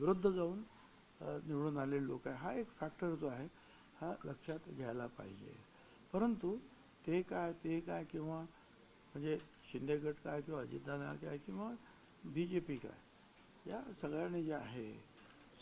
विरुद्ध जाऊन निवडून आलेले लोक आहे. हा एक फॅक्टर जो आहे हा लक्षात घ्यायला पाहिजे. परंतु ते काय ते काय किंवा म्हणजे शिंदे गट काय किंवा अजितदादा काय किंवा बी जे पी काय या सगळ्यांनी जे आहे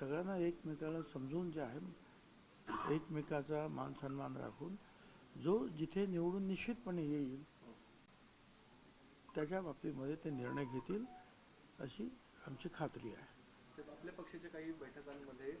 सगळ्यांना एकमेकाला समजून जे आहे एकमेकाचा मान सन्मान राखून जो जिथे निवडून निश्चितपणे येईल त्याच्या बाबतीमध्ये ते निर्णय घेतील अशी आमची खात्री आहे. साहेब, आपल्या पक्षाच्या काही बैठकांमध्ये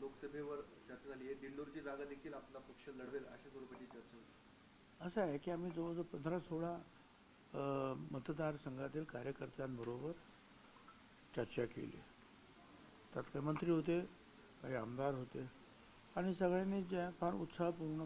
लोकसभेवर चर्चा झाली आहे. दिंडोरची जागा देखील आपला पक्ष लढवेल अशा स्वरूपाची चर्चा होती. असं आहे की आम्ही जवळजवळ पंधरा सोळा मतदारसंघातील कार्यकर्त्यांबरोबर चर्चा केली. त्यात काही मंत्री होते काही आमदार होते आणि सगळ्यांनी ज्या फार उत्साहपूर्ण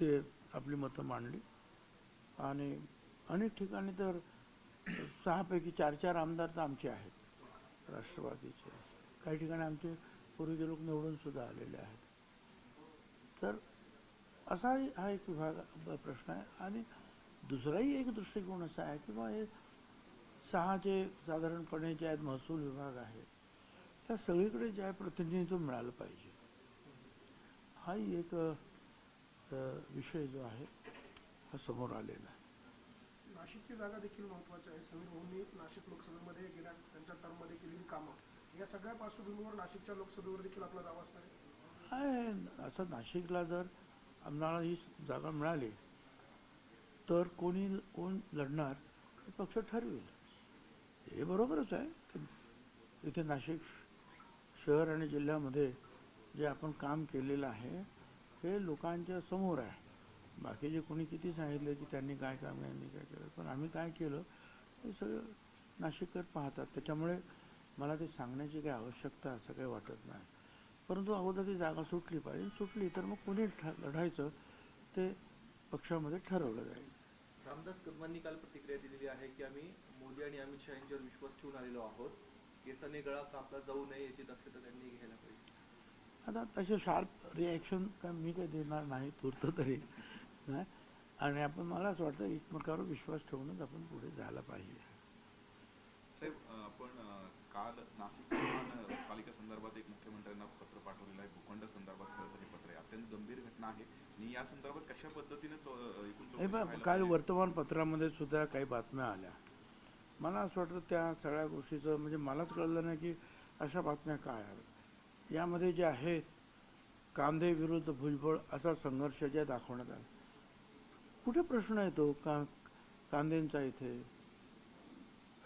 ते आपली मतं मांडली. आणि अनेक ठिकाणी तर सहापैकी चार चार आमदार तर आमचे आहेत. राष्ट्रवादीचे काही ठिकाणी आमचे पूर्वीचे लोक निवडून सुद्धा आलेले आहेत. तर असाही हा एक विभाग प्रश्न आहे. आणि दुसराही एक दृष्टिकोन असा आहे किंवा हे सहा जे साधारणपणे जे आहेत महसूल विभाग आहे त्या सगळीकडे जे आहे प्रतिनिधित्व मिळालं पाहिजे. हाही एक विषय जो आहे हा समोर आलेला आहे. नाशिकची जागा देखील महत्वाची आहे. समीर भाऊंनी नाशिक लोकसभेमध्ये गेल्या त्यांच्या टर्ममध्ये केलेली कामं. या सगळ्या पार्श्वभूमीवर नाशिकच्या लोकसभेवर देखील आपला दावा असणार आहे. असं नाशिकला जर आम्हाला ही जागा मिळाली तर कोणी कोण लढणार हे पक्ष ठरवेल. हे बरोबरच आहे की इथे नाशिक शहर आणि जिल्ह्यामध्ये जे आपण काम केलेलं आहे हे लोकांच्या समोर आहे. बाकीचे कोणी किती सांगितले की त्यांनी काय काम यांनी काय केलं. पण आम्ही काय केलं हे सगळं नाशिककर पाहतात. त्याच्यामुळे मला ते सांगण्याची काही आवश्यकता असं काही वाटत नाही. परंतु अगोदर ती जागा सुटली पाहिजे. सुटली तर मग कोणी लढायचं ते पक्षामध्ये ठरवलं जाईल. रामदास कदमांनी काल प्रतिक्रिया दिलेली आहे की आम्ही मोदी आणि अमित शहा यांच्यावर विश्वास ठेवून आलेलो आहोत. केसाने गळा कापला जाऊ नये याची दक्षता त्यांनी घ्यायला पाहिजे. आता तसे शार्प रिॲक्शन काय मी काही देणार नाही पुरतं तरी. नाही? आणि आपण मला असं वाटतं एकमेकावर विश्वास ठेवूनच आपण पुढे जायला पाहिजे. साहेब आपण काल नाशिक महानगरपालिका संदर्भात एक मुख्यमंत्र्यांना पत्र पाठवलेलं आहे भूखंड संदर्भात खरं तर हे पत्र आहे. अत्यंत गंभीर घटना आहे. आणि या संदर्भात कशा पद्धतीने काल? वर्तमानपत्रामध्ये सुद्धा काही बातम्या आल्या. मला असं वाटतं त्या सगळ्या गोष्टीचं म्हणजे मलाच कळलं नाही की अशा बातम्या काय आहेत. यामध्ये जे आहे कांदे विरुद्ध भुजबळ असा संघर्ष जे दाखवण्यात आला. कुठे प्रश्न येतो का कांद्यांचा इथे?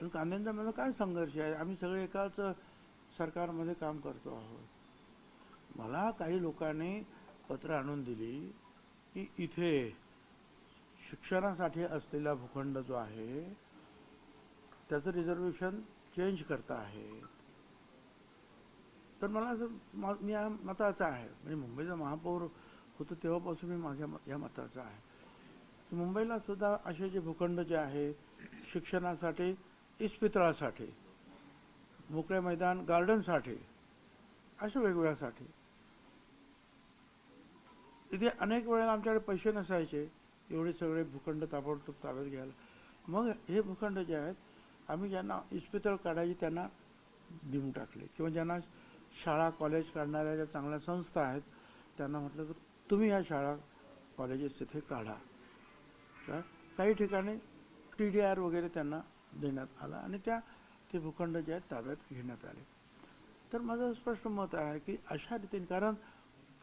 आणि कांद्यांचा माझा काय संघर्ष आहे? आम्ही सगळे एकाच सरकारमध्ये काम करतो आहोत. मला काही लोकांनी पत्र आणून दिली की इथे शिक्षणासाठी असलेला भूखंड जो आहे त्याचं रिझर्वेशन चेंज करता आहे. तर मला असं मी या मताचा आहे. म्हणजे मुंबईचा महापौर होतो तेव्हापासून मी माझ्या म- या मताचा आहे. मुंबईला सुद्धा असे जे भूखंड जे आहे शिक्षणासाठी इस्पितळासाठी मोकळे मैदान गार्डनसाठी अशा वेगवेगळ्यासाठी. इथे अनेक वेळेला आमच्याकडे पैसे नसायचे एवढे सगळे भूखंड ताबडतोब ताब्यात घ्यायला. मग हे भूखंड जे आहेत आम्ही ज्यांना इस्पितळ काढायची त्यांना देऊन टाकले. किंवा ज्यांना शाळा कॉलेज काढणाऱ्या ज्या चांगल्या संस्था आहेत त्यांना म्हटलं की तुम्ही ह्या शाळा कॉलेजेस तिथे काढा. काय काही ठिकाणी टी डी आर वगैरे त्यांना देण्यात आला आणि त्या ते भूखंड जे आहेत ताब्यात घेण्यात आले. तर माझं स्पष्ट मत आहे की अशा रीतीने कारण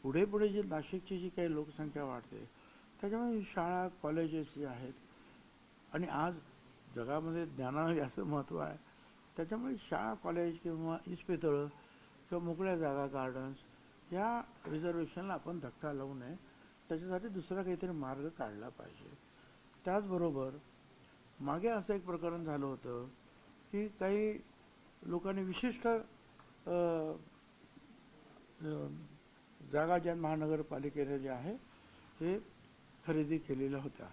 पुढे पुढे जी नाशिकची जी काही लोकसंख्या वाढते त्याच्यामुळे शाळा कॉलेजेस जे आहेत आणि आज जगामध्ये ज्ञानाला जास्त महत्त्व आहे त्याच्यामुळे शाळा कॉलेज किंवा इस्पितळं किंवा मोकळ्या जागा गार्डन्स या रिझर्वेशनला आपण धक्का लावू नये. त्याच्यासाठी दुसरा काहीतरी मार्ग काढला पाहिजे. त्याचबरोबर मागे असं एक प्रकरण झालं होतं की काही लोकांनी विशिष्ट जागा ज्या महानगरपालिकेने जे आहे ते खरेदी केलेल्या होत्या.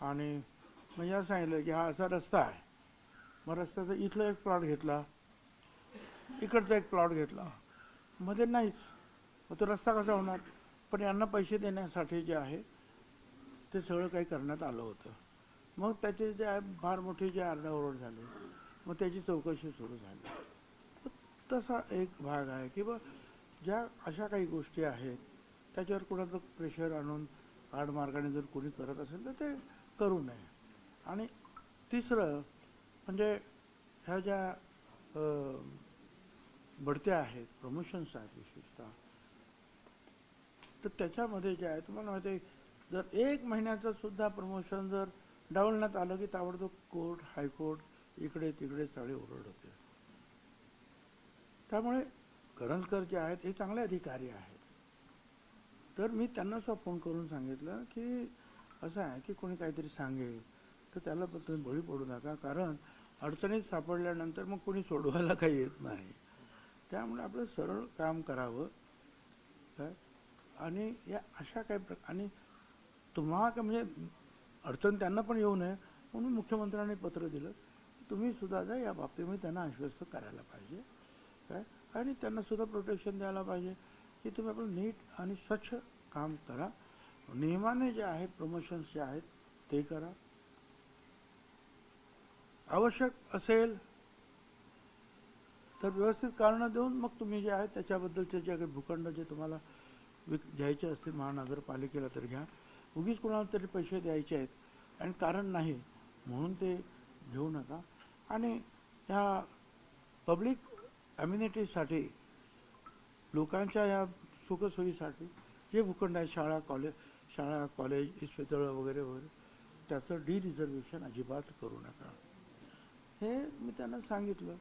आणि म्हणजे असं सांगितलं की हा असा रस्ता आहे. मग रस्त्याचा इथला एक प्लॉट घेतला इकडचा एक प्लॉट घेतला. मध्ये नाहीच. मग तो रस्ता कसा होणार? पण यांना पैसे देण्यासाठी जे आहे ते सगळं काही करण्यात आलं होतं. मग त्याचे जे आहे फार मोठी जे आरडाओरड झाली. मग त्याची चौकशी सुरू झाली. तसा एक भाग आहे की बा ज्या अशा काही गोष्टी आहेत त्याच्यावर कुणाचं प्रेशर आणून आडमार्गाने जर कोणी करत असेल तर ते करू नये. आणि तिसरं म्हणजे ह्या ज्या बढत्या आहेत प्रमोशन्स आहेत विशेषतः तर त्याच्यामध्ये जे आहे तुम्हाला माहिती आहे जर एक महिन्याचं सुद्धा प्रमोशन जर डावलण्यात आलं की ताबडतोब कोर्ट हायकोर्ट इकडे तिकडे सगळे ओरड होते त्यामुळे करंजकर जे आहेत हे चांगले अधिकारी आहेत. तर मी त्यांना सुद्धा फोन करून सांगितलं की असं आहे की कोणी काहीतरी सांगेल तर त्याला पण तुम्ही बळी पडू नका कारण अडचणीत सापडल्यानंतर मग कोणी सोडवायला काही येत नाही. त्यामुळे आपलं सरळ काम करावं. काय आणि या अशा काही प्र आणि तुम्हा का म्हणजे अडचण त्यांना पण येऊ नये म्हणून मुख्यमंत्र्यांनी पत्र दिलं. तुम्ही सुद्धा जा या बाबतीमध्ये त्यांना आश्वस्त करायला पाहिजे. काय? आणि त्यांना सुद्धा प्रोटेक्शन द्यायला पाहिजे. की तुम्ही आपलं नीट आणि स्वच्छ काम करा. नियमाने जे आहेत प्रमोशन्स जे आहेत ते करा. आवश्यक असेल तर व्यवस्थित कारणं देऊन मग तुम्ही जे आहे त्याच्याबद्दलचे जे काही भूखंड जे तुम्हाला विक घ्यायचे असतील महानगरपालिकेला तर घ्या. उगीच कोणाला तरी पैसे द्यायचे आहेत. आणि कारण नाही म्हणून ते घेऊ नका. आणि ह्या पब्लिक अम्युनिटीसाठी लोकांच्या या सुखसोयीसाठी जे भूखंड आहे शाळा कॉलेज शाळा कॉलेज इस्पितळं वगैरे वगैरे त्याचं डी रिझर्वेशन अजिबात करू नका. हे मी त्यांना सांगितलं.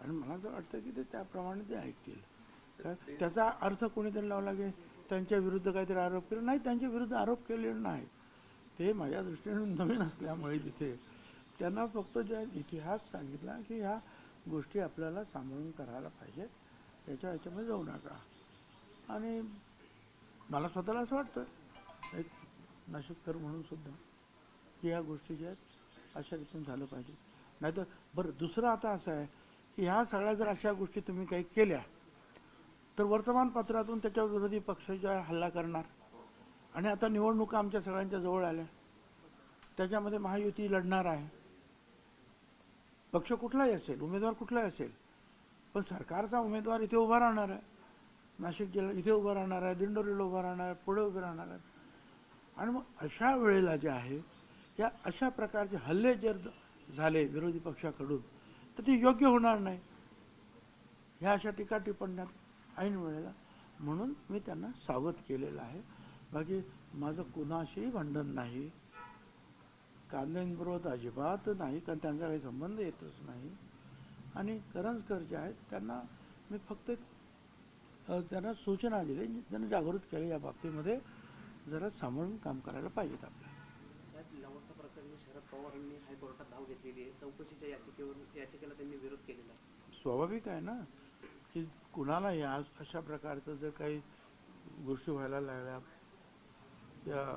आणि मला तर वाटतं की ते त्याप्रमाणे ते ऐकतील. त्याचा अर्थ कोणीतरी लावला की त्यांच्या विरुद्ध काहीतरी आरोप केला. नाही त्यांच्या विरुद्ध आरोप केलेले नाही. ते माझ्या दृष्टीने नवीन असल्यामुळे तिथे त्यांना फक्त ज्या इतिहास सांगितला की ह्या गोष्टी आपल्याला सांभाळून करायला पाहिजे. त्याच्या ह्याच्यामध्ये जाऊ नका. आणि मला स्वतःला असं वाटतं एक नाशिककर म्हणून सुद्धा की ह्या गोष्टी ज्या आहेत अशा रीतीने झालं पाहिजे. नाहीतर बरं दुसरं आता असं आहे की ह्या सगळ्या जर अशा गोष्टी तुम्ही काही केल्या तर वर्तमानपत्रातून त्याच्या विरोधी पक्षाच्या हल्ला करणार. आणि आता निवडणुका आमच्या सगळ्यांच्या जवळ आल्या. त्याच्यामध्ये महायुती लढणार आहे. पक्ष कुठलाही असेल उमेदवार कुठलाही असेल पण सरकारचा उमेदवार इथे उभा राहणार आहे. नाशिक जिल्हा इथे उभा राहणार आहे दिंडोरीला उभा राहणार आहे पुढे उभे राहणार आहे आणि मग अशा वेळेला जे आहे या अशा प्रकारचे हल्ले जर झाले विरोधी पक्षाकडून तर ते योग्य होणार नाही. ह्या अशा टीका टिप्पण्यात ऐन वेळेला. म्हणून मी त्यांना सावध केलेलं आहे. बाकी माझं कुणाशीही भांडण नाही. कांद्यांबरोबर अजिबात नाही कारण त्यांचा काही संबंध येतच नाही. आणि करंजकर जे आहेत त्यांना मी फक्त त्यांना सूचना दिली त्यांना जागृत केले या बाबतीमध्ये. जरा सांभाळून काम करायला पाहिजेत आपल्याला. शरद पवारांनी हायकोर्टात धाव घेतलेली आहे. चौकशीच्या याचिकेवर याचिकेला त्यांनी विरोध केलेला स्वाभाविक आहे ना? की कुणालाही आज अशा प्रकारचं जर काही गोष्टी व्हायला लागल्या या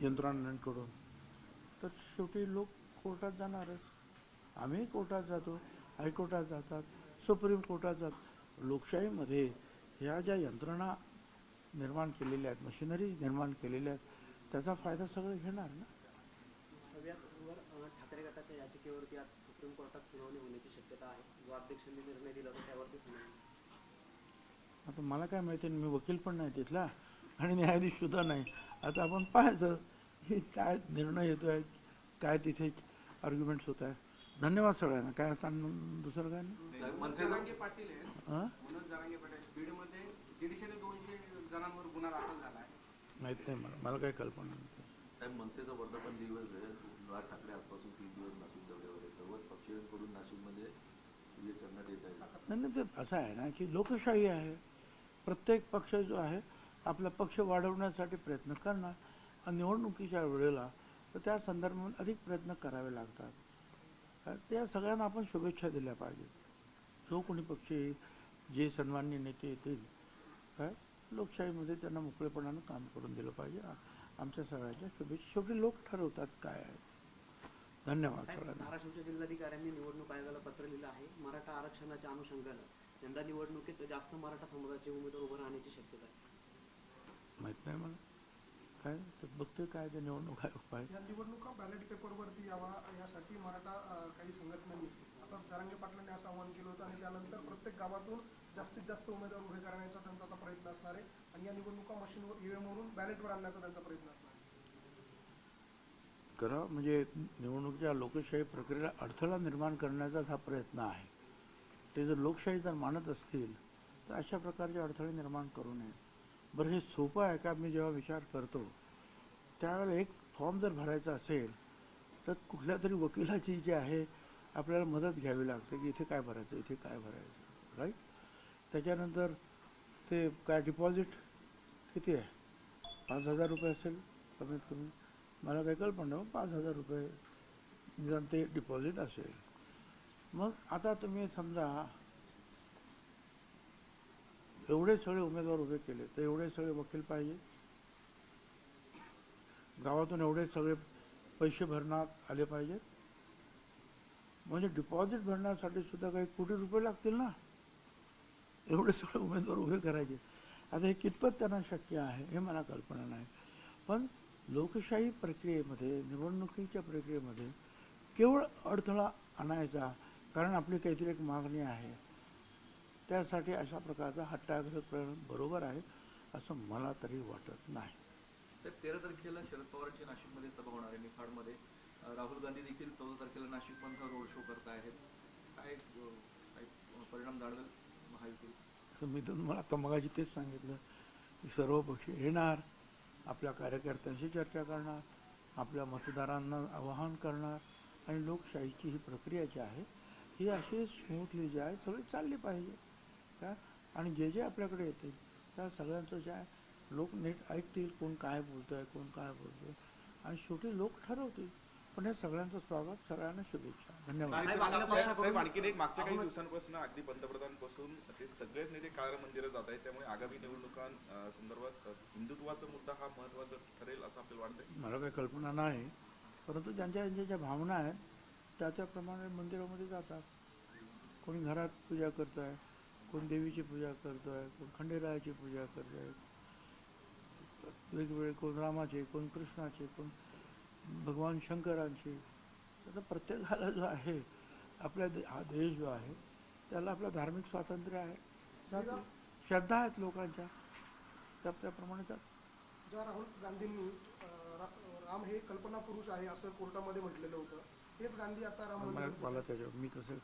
यंत्रणांकडून तर शेवटी लोक कोर्टात जाणारच. आम्ही कोर्टात जातो हायकोर्टात जातात सुप्रीम कोर्टात जात लोकशाहीमध्ये ह्या ज्या यंत्रणा निर्माण केलेल्या आहेत मशिनरीज निर्माण केलेल्या आहेत त्याचा फायदा सगळे घेणार ना? ठाकरे गटाच्या याचिकेवरती आज सुप्रीम कोर्टात सुनावणी होण्याची शक्यता आहे. जो अध्यक्षांनी निर्णय दिला आता मला काय माहिती मी वकील पण नाही तिथला आणि न्यायाधीश सुद्धा नाही. आता आपण पाहायचं की काय निर्णय येतोय काय तिथे आर्ग्युमेंट्स होत आहे. धन्यवाद सगळ्यांना. काय आता दुसरं काय हां? आहे. माहीत नाही मला. मला काही कल्पना नाही. मनसेचा वर्धापन दिवस आहे. राज ठाकरे आजपासून तीन दिवस नाशिक दौऱ्यावर आहे सर्वच पक्षीयांकडून नाशिकमध्ये हे करण्यात येत आहे नाही नाही, ते असं आहे ना की लोकशाही आहे. प्रत्येक पक्ष जो आहे आपला पक्ष वाढवण्यासाठी प्रयत्न करणार. आणि निवडणुकीच्या वेळेला तर त्या संदर्भात अधिक प्रयत्न करावे लागतात. त्या सगळ्यांना आपण शुभेच्छा दिल्या पाहिजेत. जो कोणी पक्ष येईल जे सन्माननीय नेते येतील काय लोकशाहीमध्ये त्यांना मोकळेपणानं काम करून दिलं पाहिजे. आमच्या सगळ्यांच्या शुभेच्छा. शेवटी लोक ठरवतात काय आहे. धन्यवाद सगळ्यांना. धाराशिवच्या जिल्हाधिकाऱ्यांनी निवडणूक आयोगाला पत्र लिहिलं आहे. मराठा आरक्षणाच्या अनुषंगानं. यंदा निवडणुकीत जास्त मराठा समाजाचे उमेदवार उभं राहण्याची शक्यता आहे. माहीत नाही मला. काय? ते बघते काय ते निवडणूक आयोग पाहिजे या निवडणुका बॅलेट पेपरवरती यावा यासाठी मराठा अं, काही संघटनांनी जरांगे पाटलांनी असं आवाहन केलं होतं आणि त्यानंतर प्रत्येक गावातून जास्तीत जास्त उमेदवार उभे करण्याचा त्यांचा आता प्रयत्न असणार आहे. आणि या निवडणुका मशीनवर ईव्हीएम वरून बॅलेटवर आणण्याचा त्यांचा प्रयत्न असणार आहे. करा. म्हणजे निवडणुकीच्या लोकशाही प्रक्रियेला अडथळा निर्माण करण्याचाच हा प्रयत्न आहे. ते जर लोकशाही जर मानत असतील तर अशा प्रकारचे अडथळे निर्माण करू नये. बरं हे सोपं आहे का? मी जेव्हा विचार करतो त्यावेळेला एक फॉर्म जर भरायचा असेल तर कुठल्या तरी वकिलाची जी आहे आपल्याला मदत घ्यावी लागते की इथे काय भरायचं इथे काय भरायचं राईट त्याच्यानंतर ते काय डिपॉझिट किती आहे? पाच हजार रुपये असेल कमीत कमी. मला काही कल्पना पाच हजार रुपये ते डिपॉझिट असेल. मग आता तुम्ही समजा एवढे सगळे उमेदवार उभे केले तर एवढे सगळे वकील पाहिजे. गावातून एवढे सगळे पैसे भरण्यात आले पाहिजेत म्हणजे डिपॉझिट भरण्यासाठी सुद्धा काही कोटी रुपये लागतील ना? एवढे सगळे उमेदवार उभे करायचे. आता हे कितपत त्यांना शक्य आहे हे मला कल्पना नाही. पण लोकशाही प्रक्रियेमध्ये निवडणुकीच्या प्रक्रियेमध्ये केवळ अडथळा आणायचा कारण आपली काहीतरी एक मागणी आहे. त्यासाठी अशा प्रकारचा हट्टाग्रह प्रयत्न बरोबर आहे असं मला तरी वाटत नाही. तर तेरा तारखेला शरद पवारांची नाशिकमध्ये सभा होणार आहे निफाडमध्ये. राहुल गांधी देखील चौदा तारखेला नाशिकमध्ये रोड शो करत आहेत. काय परिणाम जाणवेल महायुती तर मी तुम्हाला आता मगाशी तेच सांगितलं की सर्व पक्ष येणार आपल्या कार्यकर्त्यांशी चर्चा करणार आपल्या मतदारांना आवाहन करणार आणि लोकशाहीची ही प्रक्रिया जी आहे ही अशी स्मूथली जी आहे सगळी चालली पाहिजे. का आणि जे जे आपल्याकडे येतील त्या सगळ्यांचं जे आहे लोक नीट ऐकतील कोण काय बोलतं आहे कोण काय बोलतं आहे आणि शेवटी लोक ठरवतील. पण हे सगळ्यांचं स्वागत सगळ्यांना शुभेच्छा. धन्यवाद. एक मागच्या काही दिवसांपासून अगदी पंतप्रधानपासून ते सगळेच नेते काळ्या मंदिरात जात आहेत. त्यामुळे आगामी संदर्भात हिंदुत्वाचा मुद्दा हा महत्त्वाचा ठरेल असं आपल्याला वाटतंय? मला काही कल्पना नाही. परंतु ज्यांच्या ज्यांच्या ज्या भावना आहेत त्या त्याप्रमाणे मंदिरामध्ये जातात. कोणी घरात पूजा करत आहे कोण देवीची पूजा करतो आहे कोण खंडेरायाची पूजा करत आहे वेगवेगळे कोण रामाचे कोण कृष्णाचे कोण भगवान शंकरांचे. आता प्रत्येकाला जो आहे आपल्या दे हा देश जो आहे त्याला आपलं धार्मिक स्वातंत्र्य आहे. श्रद्धा आहेत लोकांच्या. त्या त्याप्रमाणे ज्या राहुल गांधींनी राम हे कल्पना पुरुष आहे असं कोर्टामध्ये म्हटलेलं होतं. तेच गांधी आता राम मला मंदिर मला त्याच्यावर मी कसं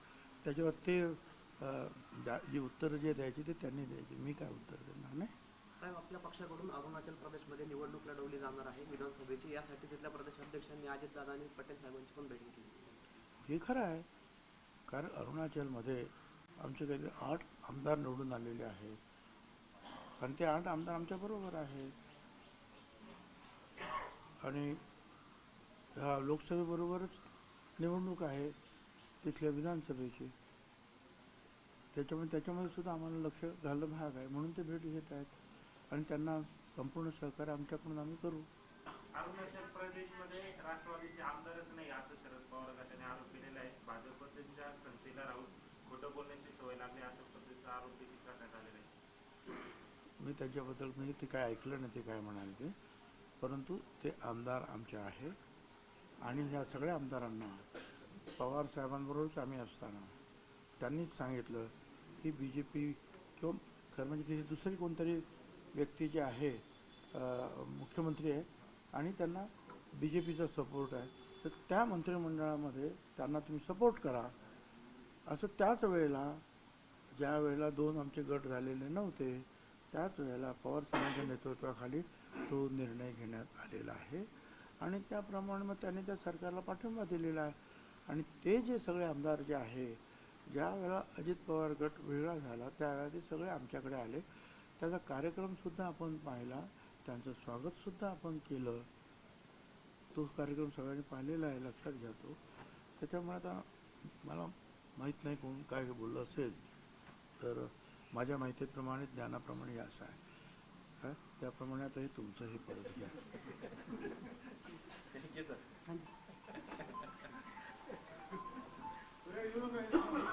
त्याच्यावर ते अं, ज्या- जी उत्तरं जे द्यायची ते त्यांनी द्यायची. मी काय उत्तर देणार नाही? साहेब आपल्या पक्षाकडून अरुणाचल प्रदेशमध्ये निवडणूक लढवली जाणार आहे विधानसभेची. यासाठी तिथल्या प्रदेशाध्यक्षांनी अजितदादा आणि पटेल साहेबांची पण बैठक केली हे खरं आहे. कारण अरुणाचलमध्ये आमचे काहीतरी आठ आमदार निवडून आलेले आहेत. आणि ते आठ आमदार आमच्याबरोबर आहेत. आणि ह्या लोकसभेबरोबरच निवडणूक आहे तिथल्या विधानसभेची. त्याच्यामुळे त्याच्यामध्ये सुद्धा आम्हाला लक्ष घालणं भाग आहे. म्हणून ते भेट घेत आहेत. आणि त्यांना संपूर्ण सहकार्य आमच्याकडून आम्ही करू. अरुणाचल प्रदेशमध्ये राष्ट्रवादीचे आमदारच नाही असं शरद पवार गटाने आरोप केलेला आहे. भाजपच्या संस्थेला राहून खोटं बोलण्याची सवय लागली अशा पद्धतीचा आरोप देखील करण्यात आलेला आहे. मी त्याच्याबद्दल म्हणजे ते काय ऐकलं नाही ते काय म्हणाले ते. परंतु ते आमदार आमचे आहे. आणि ह्या सगळ्या आमदारांना पवार साहेबांबरोबरच आम्ही असताना त्यांनीच सांगितलं की बी जे पी किंवा खरं म्हणजे की दुसरी कोणतरी व्यक्ती जे आहे मुख्यमंत्री आहे आणि त्यांना बी जे पीचा सपोर्ट आहे तर त्या मंत्रिमंडळामध्ये त्यांना तुम्ही सपोर्ट करा. असं त्याच वेळेला ज्या वेळेला दोन आमचे गट झालेले नव्हते त्याच वेळेला पवार साहेबांच्या नेतृत्वाखाली तो निर्णय घेण्यात आलेला आहे. आणि त्याप्रमाणे मग त्यांनी त्या सरकारला पाठिंबा दिलेला आहे. आणि ते जे सगळे आमदार जे आहे ज्या वेळेला अजित पवार गट वेगळा झाला त्यावेळेला ते सगळे आमच्याकडे आले. त्याचा कार्यक्रमसुद्धा आपण पाहिला त्यांचं स्वागतसुद्धा आपण केलं. तो कार्यक्रम सगळ्यांनी पाहिलेला आहे लक्षात घ्या तो. त्याच्यामुळे आता मला माहीत नाही कोण काय बोललं असेल. तर माझ्या माहितीप्रमाणे ज्ञानाप्रमाणे असं आहे. त्याप्रमाणे आता हे तुमचं हे परत घ्या. ठीक आहे सर